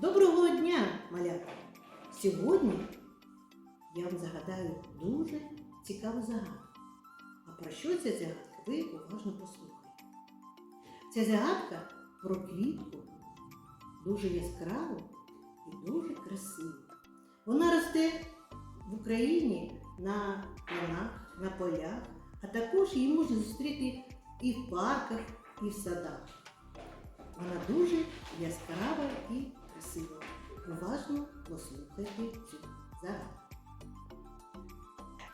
Доброго дня, малята! Сьогодні я вам загадаю дуже цікаву загадку. А про що ця загадка? Ви уважно послухайте. Ця загадка про квітку дуже яскраву і дуже красиву. Вона росте в Україні на полях, на полях, а також її можна зустріти і в парках, і в садах. Вона дуже яскрава і красива. Уважно послухайте цю загадку.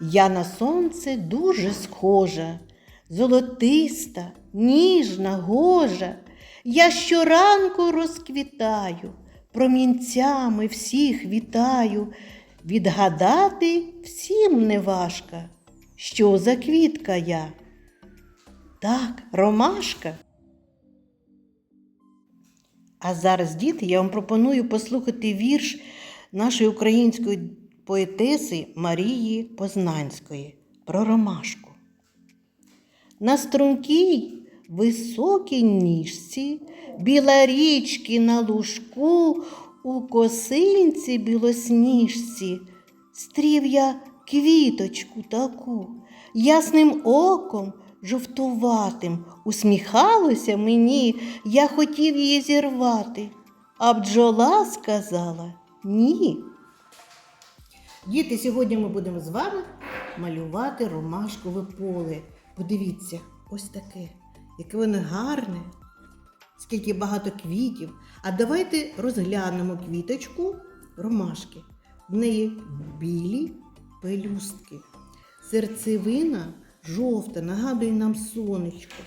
Я на сонце дуже схожа, золотиста, ніжна, гожа. Я щоранку розквітаю, промінцями всіх вітаю. Відгадати всім не важко, що за квітка я. Так, ромашка. А зараз, діти, я вам пропоную послухати вірш нашої української поетеси Марії Познанської про ромашку. На стрункій високій ніжці, біла річки на лужку, у косинці білосніжці, стрів я квіточку таку, ясним оком жовтуватим усміхалося мені, я хотів її зірвати, а бджола сказала ні. Діти, сьогодні ми будемо з вами малювати ромашкове поле. Подивіться, ось таке, яке воно гарне, скільки багато квітів. А давайте розглянемо квіточку ромашки. В неї білі пелюстки. Серцевина жовта, нагадує нам сонечко,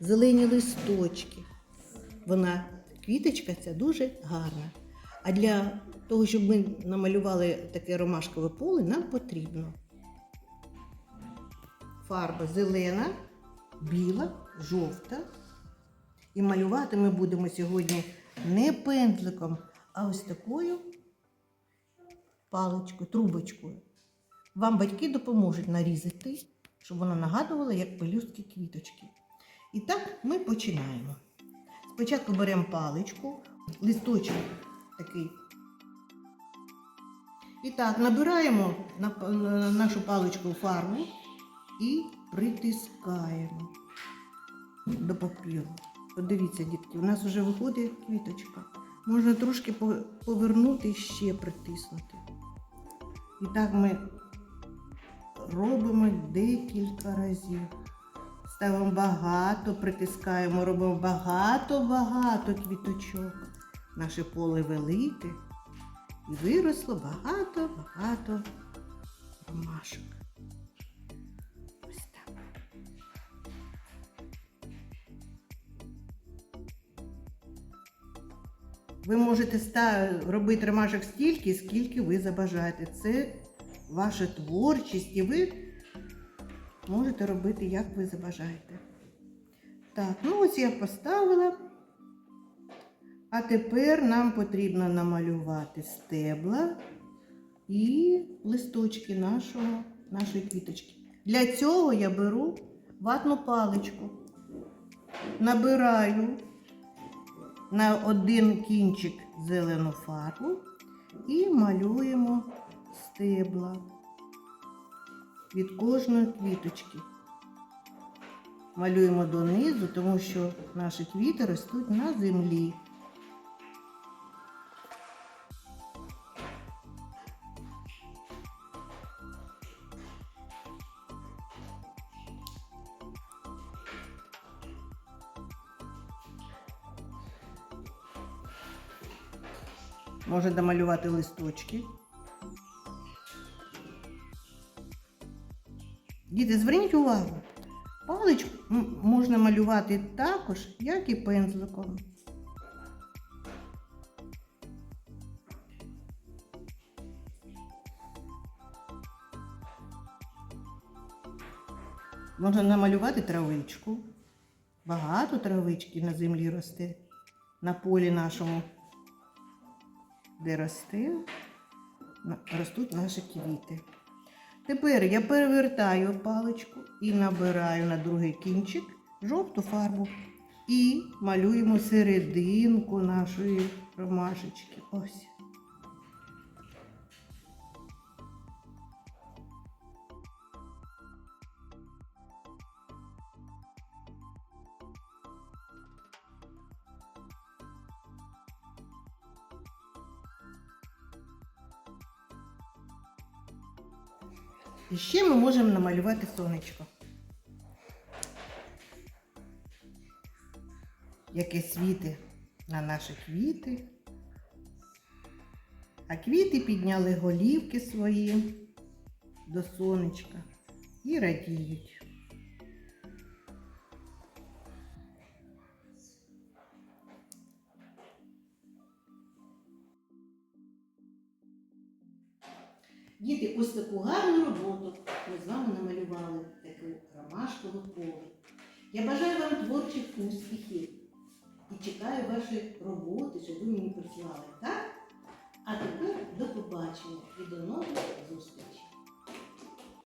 зелені листочки. Вона, квіточка ця дуже гарна. А для того, щоб ми намалювали таке ромашкове поле, нам потрібно фарба зелена, біла, жовта. І малювати ми будемо сьогодні не пензликом, а ось такою паличкою, трубочкою. Вам батьки допоможуть нарізати, щоб вона нагадувала, як пелюстки квіточки. І так ми починаємо. Спочатку беремо паличку, листочок такий. І так, набираємо на нашу паличку фарбу і притискаємо до папіру. Подивіться, дітки, у нас вже виходить квіточка. Можна трошки повернути і ще притиснути. І так ми робимо декілька разів. Ставимо багато, притискаємо, робимо багато-багато квіточок. Наше поле велике. І виросло багато-багато ромашок. Ось так. Ви можете робити ромашок стільки, скільки ви забажаєте. Це ваша творчість, і ви можете робити, як ви забажаєте. Так, ну ось я поставила. А тепер нам потрібно намалювати стебла і листочки нашого, нашої квіточки. Для цього я беру ватну паличку, набираю на один кінчик зелену фарбу і малюємо стебла від кожної квіточки. Малюємо донизу, тому що наші квіти ростуть на землі. Можна домалювати листочки. Діти, зверніть увагу. Паличку можна малювати також, як і пензликом. Можна намалювати травичку. Багато травички на землі росте, на полі нашому, де росте, ростуть наші квіти. Тепер я перевертаю паличку і набираю на другий кінчик жовту фарбу. І малюємо серединку нашої ромашечки. Ось. І ще ми можемо намалювати сонечко. Яке світи на наші квіти. А квіти підняли голівки свої до сонечка і радіють. Діти, ось таку гарну роботу ми з вами намалювали таку ромашкову поле. Я бажаю вам творчих успіхів і чекаю ваші роботи, щоб ви мені прислали, так? А тепер до побачення і до нових